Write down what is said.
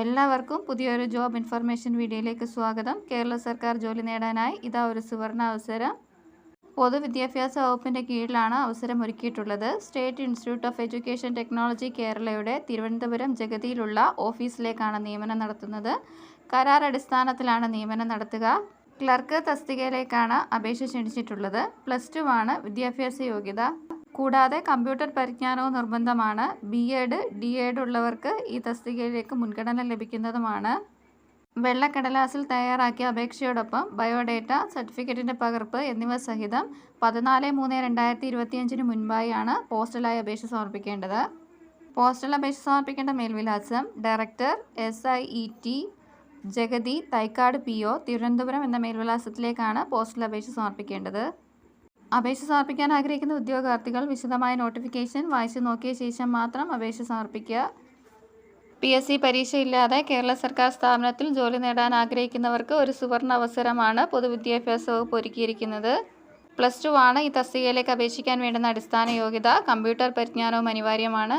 എല്ലാവർക്കും പുതിയൊരു job information വീഡിയോയിലേക്ക് സ്വാഗതം. കേരള സർക്കാർ ജോലി നേടാനായി ഇതാ ഒരു സുവർണ അവസരം. പൊതുവിദ്യാഭ്യാസ വകുപ്പിന്റെ കീഴിലാണ് അവസരം ഒരുക്കിയിട്ടുള്ളത്. State institute of education technology കേരളയുടെ തിരുവനന്തപുരം ജഗതിയിലുള്ള ഓഫീസിലേക്കാണ് നിയമനം നടത്തുന്നത്. കരാർ അടിസ്ഥാനത്തിലാണ് നിയമനം നടത്തുക. ക്ലർക്ക് തസ്തികയിലേക്കാണ് അപേക്ഷ ക്ഷണിച്ചിട്ടുള്ളത്. പ്ലസ് ടു ആണ് വിദ്യാഭ്യാസ യോഗ്യത. കൂടാതെ കമ്പ്യൂട്ടർ പരിജ്ഞാനവും നിർബന്ധമാണ്. ബി എഡ് ഡി എഡ് ഉള്ളവർക്ക് ഈ തസ്തികയിലേക്ക് മുൻഗണന ലഭിക്കുന്നതുമാണ്. വെള്ളക്കടലാസിൽ തയ്യാറാക്കിയ അപേക്ഷയോടൊപ്പം ബയോഡേറ്റ സർട്ടിഫിക്കറ്റിന്റെ പകർപ്പ് എന്നിവ സഹിതം പതിനാല് മൂന്ന് രണ്ടായിരത്തി ഇരുപത്തിയഞ്ചിന് മുൻപായാണ് പോസ്റ്റലായി അപേക്ഷ സമർപ്പിക്കേണ്ടത്. പോസ്റ്റൽ അപേക്ഷ സമർപ്പിക്കേണ്ട മേൽവിലാസം director S I E T Jagathy Thycaud P O Thiruvananthapuram എന്ന മേൽവിലാസത്തിലേക്കാണ് പോസ്റ്റൽ അപേക്ഷ സമർപ്പിക്കേണ്ടത്. അപേക്ഷ സമർപ്പിക്കാൻ ആഗ്രഹിക്കുന്ന ഉദ്യോഗാർത്ഥികൾ വിശദമായ നോട്ടിഫിക്കേഷൻ വായിച്ചു നോക്കിയ ശേഷം മാത്രം അപേക്ഷ സമർപ്പിക്കുക. പി എസ് സി പരീക്ഷയില്ലാതെ കേരള സർക്കാർ സ്ഥാപനത്തിൽ ജോലി നേടാൻ ആഗ്രഹിക്കുന്നവർക്ക് ഒരു സുവർണ അവസരമാണ് പൊതുവിദ്യാഭ്യാസ വകുപ്പ് ഒരുക്കിയിരിക്കുന്നത്. പ്ലസ് ടു ആണ് ഈ തസ്തികയിലേക്ക് അപേക്ഷിക്കാൻ വേണ്ടുന്ന അടിസ്ഥാന യോഗ്യത. കമ്പ്യൂട്ടർ പരിജ്ഞാനവും അനിവാര്യമാണ്.